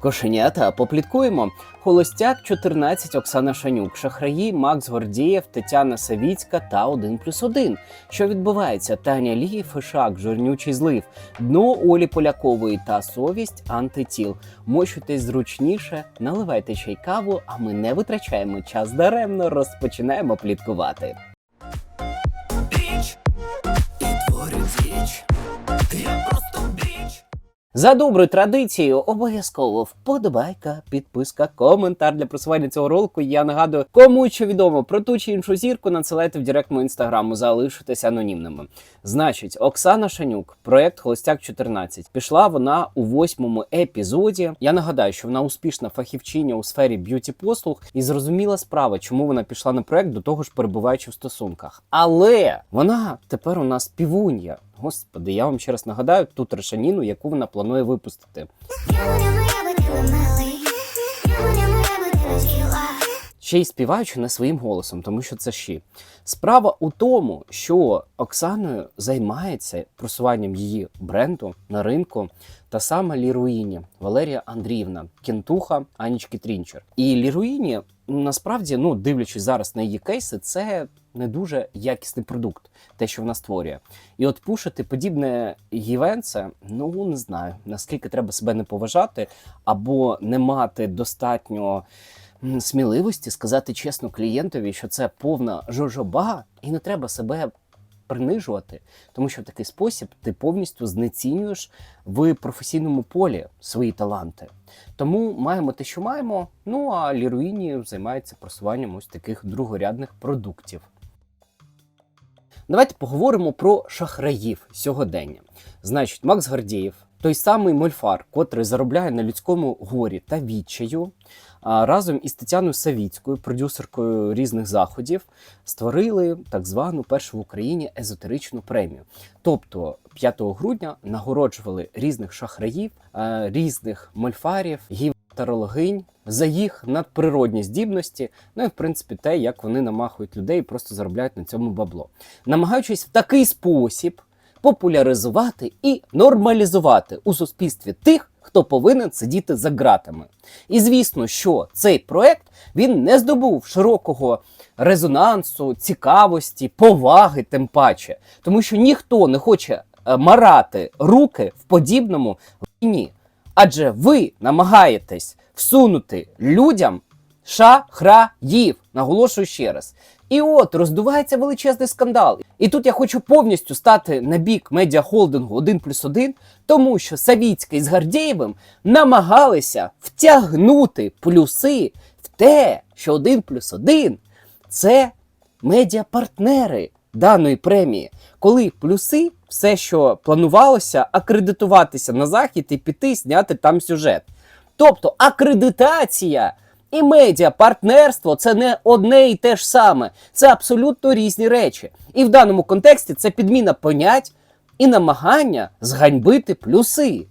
Кошенята, попліткуємо. Холостяк 14 Оксана Шанюк, шахраї Макс Гордієв, Тетяна Савіцька та 1 плюс 1. Що відбувається? Таня Лі, Фишак, жирнючий злив, дно Олі Полякової та совість антитіл. Мощуйтесь зручніше, наливайте чай каву, а ми не витрачаємо час даремно, розпочинаємо пліткувати. За доброю традицією, обов'язково вподобайка, підписка, коментар для просування цього ролику. Я нагадую, кому що відомо про ту чи іншу зірку, надсилайте в директ мого інстаграму, залишитесь анонімними. Значить, Оксана Шанюк, проект Холостяк 14. Пішла вона у восьмому епізоді. Я нагадаю, що вона успішна фахівчиня у сфері б'юті послуг і зрозуміла справа, чому вона пішла на проект, до того ж перебуваючи в стосунках. Але вона тепер у нас півунья. Господи, я вам ще раз нагадаю ту трешаніну, яку вона планує випустити. Ще й співаючи не своїм голосом, тому що це щі. Справа у тому, що Оксаною займається просуванням її бренду на ринку та сама Ліруїні Валерія Андріївна, кентуха Анічки Трінчер. І Ліруїні насправді, ну дивлячись зараз на її кейси, це не дуже якісний продукт, те, що вона створює. І от пушити подібне гівенце, ну не знаю наскільки треба себе не поважати або не мати достатньо сміливості сказати чесно клієнтові, що це повна жожоба, і не треба себе принижувати, тому що в такий спосіб ти повністю знецінюєш в професійному полі свої таланти. Тому маємо те, що маємо. Ну а Ліруїні займається просуванням ось таких другорядних продуктів. Давайте поговоримо про шахраїв сьогодення. Значить, Макс Гордієв, той самий мольфар, котрий заробляє на людському горі та відчаю, разом із Тетяною Савіцькою, продюсеркою різних заходів, створили так звану першу в Україні езотеричну премію. Тобто 5 грудня нагороджували різних шахраїв, е, різних мольфарів, гів тарологинь за їх надприродні здібності, ну і в принципі те, як вони намахують людей і просто заробляють на цьому бабло, намагаючись в такий спосіб популяризувати і нормалізувати у суспільстві тих, хто повинен сидіти за ґратами. І звісно, що цей проект він не здобув широкого резонансу, цікавості, поваги, тим паче, тому що ніхто не хоче е, марати руки в подібному війні. Адже ви намагаєтесь всунути людям шахраїв. Наголошую ще раз. І от роздувається величезний скандал. І тут я хочу повністю стати на бік медіахолдингу 1 плюс 1, тому що Савіцька із Гардєєвим намагалися втягнути плюси в те, що 1 плюс 1 це медіапартнери даної премії, коли плюси все, що планувалося, акредитуватися на захід і піти зняти там сюжет. Тобто акредитація і медіапартнерство це не одне і те ж саме, це абсолютно різні речі. І в даному контексті це підміна понять і намагання зганьбити плюси.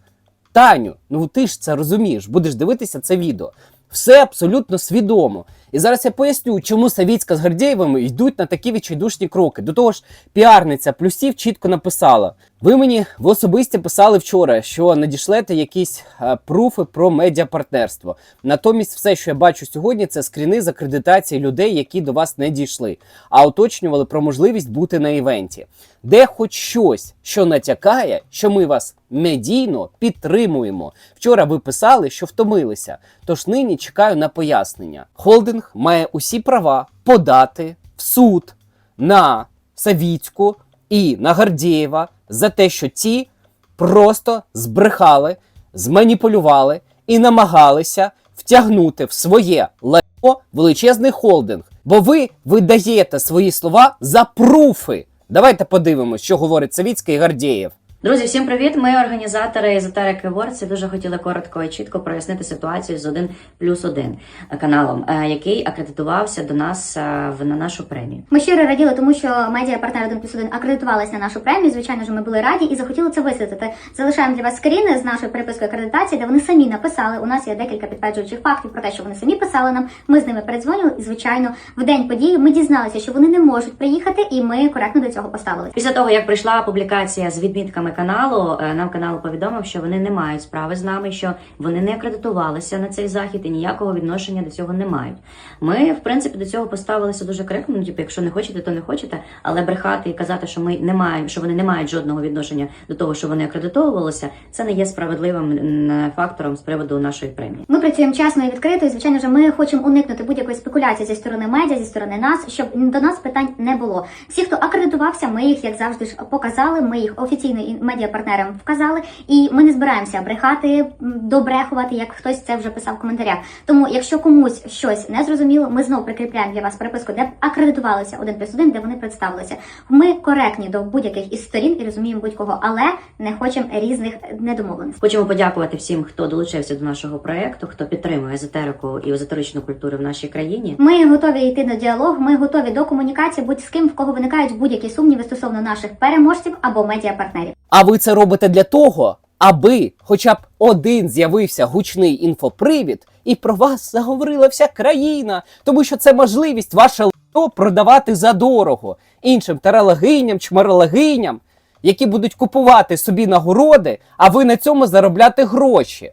Таню, ну ти ж це розумієш, будеш дивитися це відео. Все абсолютно свідомо. І зараз я поясню, чому Савіцька з Гордєєвими йдуть на такі відчайдушні кроки. До того ж, піарниця плюсів чітко написала: ви мені в особисті писали вчора, що надішлете якісь е, пруфи про медіапартнерство. Натомість, все, що я бачу сьогодні, це скріни з акредитації людей, які до вас не дійшли, а уточнювали про можливість бути на івенті, де хоч щось, що натякає, що ми вас медійно підтримуємо. Вчора ви писали, що втомилися. Тож нині чекаю на пояснення. Холдинг має усі права подати в суд на Савіцьку і на Гардієва за те, що ті просто збрехали, зманіпулювали і намагалися втягнути в своє лайно величезний холдинг. Бо ви видаєте свої слова за пруфи. Давайте подивимось, що говорить Савіцький і Гардієв. Друзі, всім привіт! Ми організатори езотерики Ворці. Дуже хотіли коротко і чітко прояснити ситуацію з 1 плюс 1 каналом, е, який акредитувався до нас е, на нашу премію. Ми щиро раділи, тому що медіа партнер 1 плюс 1 акредитувалась на нашу премію. Звичайно ж, ми були раді і захотіли це висвітлити. Залишаємо для вас скріни з нашої перепискої акредитації, де вони самі написали. У нас є декілька підтверджуючих фактів про те, що вони самі писали нам. Ми з ними передзвонили, і звичайно, в день події ми дізналися, що вони не можуть приїхати, і ми коректно до цього поставилися. Після того, як прийшла публікація з відмітками саме каналу, е, нам канал повідомив, що вони не мають справи з нами, що вони не акредитувалися на цей захід і ніякого відношення до цього не мають. Ми, в принципі, до цього поставилися дуже коректно. Ну, типу, якщо не хочете, то не хочете, але брехати і казати, що ми не маємо, що вони не мають жодного відношення до того, що вони акредитовувалися, це не є справедливим фактором з приводу нашої премії. Ми працюємо чесно і відкрито, і звичайно ж, ми хочемо уникнути будь-якої спекуляції зі сторони медіа, зі сторони нас, щоб до нас питань не було. Всі, хто акредитувався, ми їх як завжди ж показали. Ми їх офіційно медіапартнерам вказали, і ми не збираємося брехати, добрехувати, як хтось це вже писав в коментарях. Тому, якщо комусь щось не зрозуміло, ми знову прикріпляємо для вас переписку, де акредитувалися один плюс один, де вони представилися. Ми коректні до будь-яких із сторін і розуміємо будь-кого, але не хочемо різних недомовленостей. Хочемо подякувати всім, хто долучився до нашого проекту, хто підтримує езотерику і езотеричну культуру в нашій країні. Ми готові йти на діалог. Ми готові до комунікації будь з ким, в кого виникають будь-які сумніви стосовно наших переможців або медіапартнерів. А ви це робите для того, аби хоча б один з'явився гучний інфопривід, і про вас заговорила вся країна, тому що це можливість ваше лото продавати задорого іншим таралагиням, чмаралагиням, які будуть купувати собі нагороди, а ви на цьому заробляти гроші.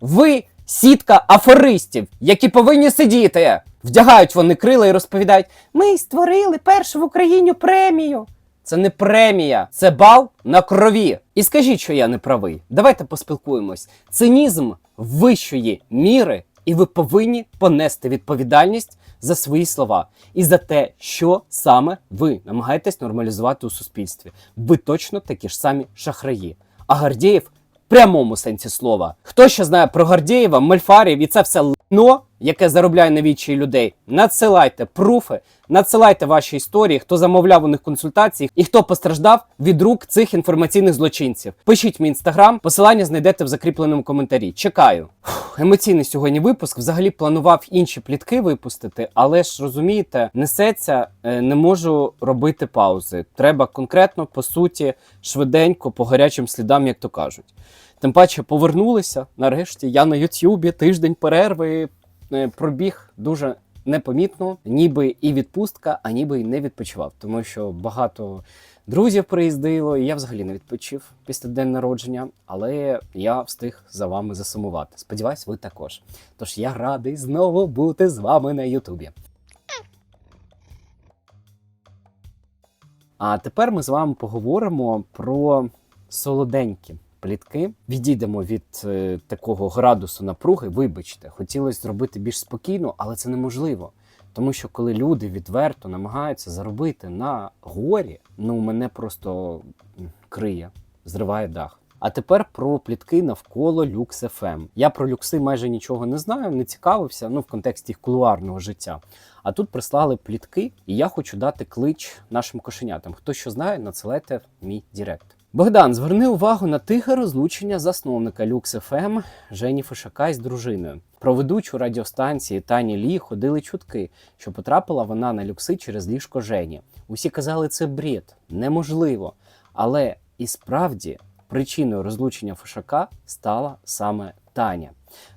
Ви сітка аферистів, які повинні сидіти. Вдягають вони крила і розповідають: ми створили першу в Україні премію. Це не премія, це бал на крові. І скажіть, що я не правий. Давайте поспілкуємось. Цинізм вищої міри, і ви повинні понести відповідальність за свої слова і за те, що саме ви намагаєтесь нормалізувати у суспільстві. Ви точно такі ж самі шахраї. А Гордєєв в прямому сенсі слова. Хто ще знає про Гордєєва, Мельфарів і це все лно, яке заробляє на відчаї людей, надсилайте пруфи, надсилайте ваші історії, хто замовляв у них консультації і хто постраждав від рук цих інформаційних злочинців. Пишіть мій інстаграм, посилання знайдете в закріпленому коментарі. Чекаю. Фух, емоційний сьогодні випуск. Взагалі планував інші плітки випустити, але ж розумієте, несеться, е, не можу робити паузи. Треба конкретно, по суті, швиденько, по гарячим слідам, як то кажуть. Тим паче повернулися. Нарешті я на Ютюбі тиждень перерви пробіг дуже непомітно, ніби і відпустка, а ніби і не відпочивав, тому що багато друзів приїздило, і я взагалі не відпочив після день народження, але я встиг за вами засумувати. Сподіваюсь, ви також. Тож я радий знову бути з вами на Ютубі. А тепер ми з вами поговоримо про солоденькі плітки. Відійдемо від е, такого градусу напруги. Вибачте, хотілося зробити більш спокійно, але це неможливо. Тому що коли люди відверто намагаються заробити на горі, ну мене просто криє, зриває дах. А тепер про плітки навколо Lux FM. Я про люкси майже нічого не знаю, не цікавився, ну в контексті кулуарного життя. А тут прислали плітки, і я хочу дати клич нашим кошенятам. Хто що знає, надсилайте мій Дірект. Богдан, зверни увагу на тихе розлучення засновника Люкс ФМ Жені Фишака із дружиною. Про ведучу радіостанції Тані Лі ходили чутки, що потрапила вона на люкси через ліжко Жені. Усі казали, це бред, неможливо. Але і справді причиною розлучення Фишака стала саме Таня.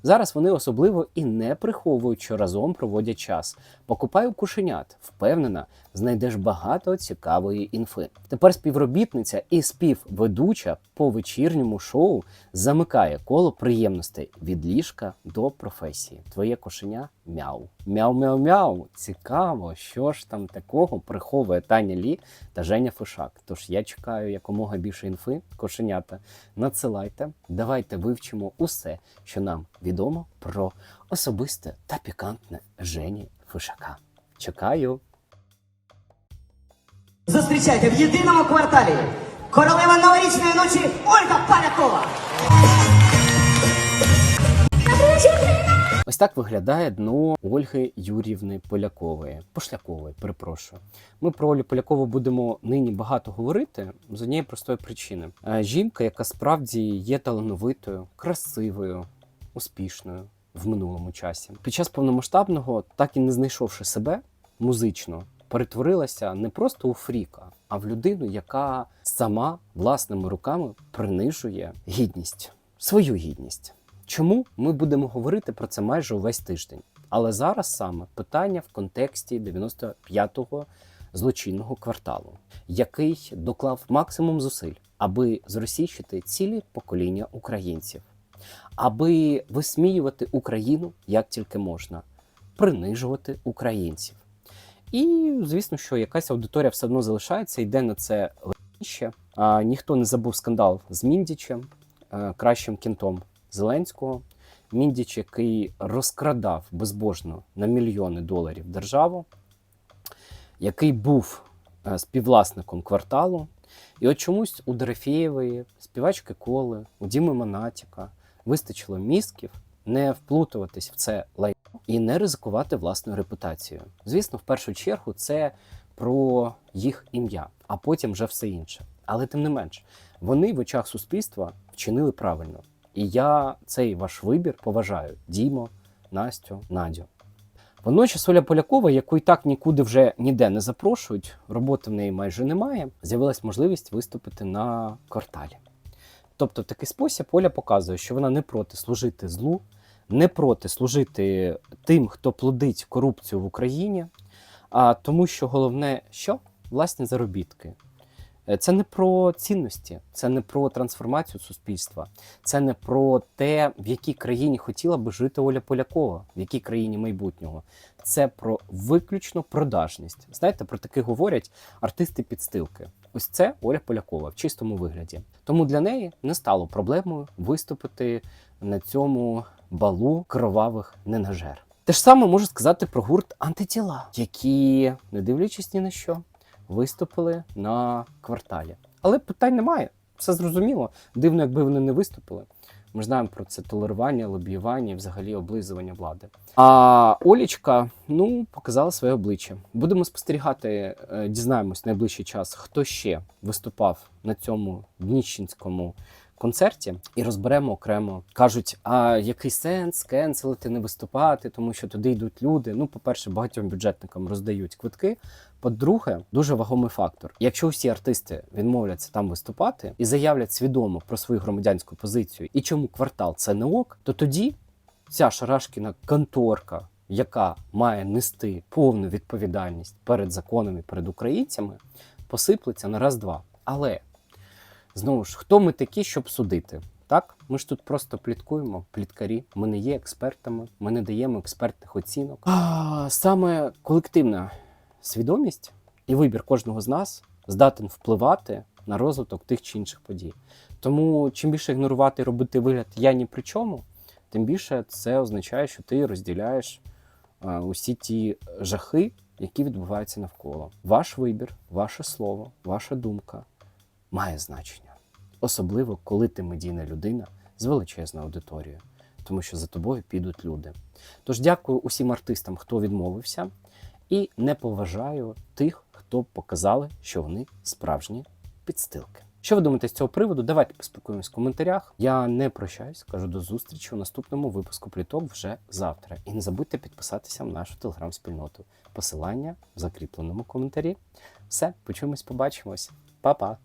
Зараз вони особливо і не приховують, що разом проводять час. Покупаю кушенят, впевнена, знайдеш багато цікавої інфи. Тепер співробітниця і співведуча по вечірньому шоу замикає коло приємностей від ліжка до професії. Твоє кошеня мяу. Мяу-мяу-мяу. Цікаво, що ж там такого приховує Таня Лі та Женя Фишак. Тож я чекаю якомога більше інфи, кошенята. Надсилайте, давайте вивчимо усе, що нам відомо про особисте та пікантне Жені Фишака. Чекаю. Зустрічайте в єдиному кварталі королева новорічної ночі Ольга Полякова. Ось так виглядає дно Ольги Юрівни Полякової. Пошлякової, перепрошую. Ми про Олю Полякову будемо нині багато говорити з однієї простої причини. Е, Жінка, яка справді є талановитою, красивою, успішною в минулому часі. Під час повномасштабного, так і не знайшовши себе музично, перетворилася не просто у фріка, а в людину, яка сама власними руками принижує гідність, свою гідність. Чому ми будемо говорити про це майже увесь тиждень? Але зараз саме питання в контексті 95-го злочинного кварталу, який доклав максимум зусиль аби зросійщити цілі покоління українців, аби висміювати Україну як тільки можна, принижувати українців. І звісно, що якась аудиторія все одно залишається, йде на це лише. А ніхто не забув скандал з Міндічем, е, кращим кінтом Зеленського. Міндіч, який розкрадав безбожно на мільйони доларів державу, який був е, співвласником кварталу. І от чомусь у Дорофєєвої, співачки Коли, у Діми Монатіка вистачило мізків не вплутуватись в це лайно і не ризикувати власною репутацією. Звісно, в першу чергу це про їх ім'я, а потім вже все інше. Але тим не менш, вони в очах суспільства вчинили правильно. І я цей ваш вибір поважаю: Дімо, Настю, Надю. Водночас Оля Полякова, яку і так нікуди вже ніде не запрошують, роботи в неї майже немає, з'явилась можливість виступити на кварталі. Тобто, в такий спосіб Оля показує, що вона не проти служити злу, не проти служити тим, хто плодить корупцію в Україні, а тому, що головне, що власні заробітки. Е, Це не про цінності, це не про трансформацію суспільства, це не про те, в якій країні хотіла би жити Оля Полякова, в якій країні майбутнього. Це про виключно продажність. Знаєте, про таке говорять артисти підстилки. Ось це Оля Полякова в чистому вигляді. Тому для неї не стало проблемою виступити на цьому балу кровавих ненажер. Те ж саме можу сказати про гурт антитіла, які, не дивлячись ні на що, виступили на кварталі. Але питань немає, все зрозуміло. Дивно, якби вони не виступили. Ми знаємо про це толерування, лобіювання взагалі облизування влади. А Олічка ну показала своє обличчя. Будемо спостерігати, е, дізнаємось найближчий час, хто ще виступав на цьому дніщенському концерті, і розберемо окремо. кажуть, а який сенс кенселити, не виступати, тому що туди йдуть люди. Ну, по-перше, багатьом бюджетникам роздають квитки. По-друге, дуже вагомий фактор. Якщо всі артисти відмовляться там виступати і заявлять свідомо про свою громадянську позицію і чому квартал це не ок, то тоді ця шарашкіна конторка, яка має нести повну відповідальність перед законом і перед українцями, посиплеться на раз-два. Але знову ж, хто ми такі, щоб судити? Так, ми ж тут просто пліткуємо, пліткарі. Ми не є експертами, ми не даємо експертних оцінок. А, саме колективна свідомість і вибір кожного з нас здатен впливати на розвиток тих чи інших подій. Тому чим більше ігнорувати і робити вигляд я ні при чому, тим більше це означає, що ти розділяєш а, усі ті жахи, які відбуваються навколо. Ваш вибір, ваше слово, ваша думка має значення. Особливо, коли ти медійна людина з величезною аудиторією, тому що за тобою підуть люди. Тож дякую усім артистам, хто відмовився, і не поважаю тих, хто показали, що вони справжні підстилки. Що ви думаєте з цього приводу? Давайте поспілкуємось в коментарях. Я не прощаюсь, кажу до зустрічі у наступному випуску пліток вже завтра. І не забудьте підписатися в нашу телеграм-спільноту. Посилання в закріпленому коментарі. Все, почуємось, побачимось. Па-па!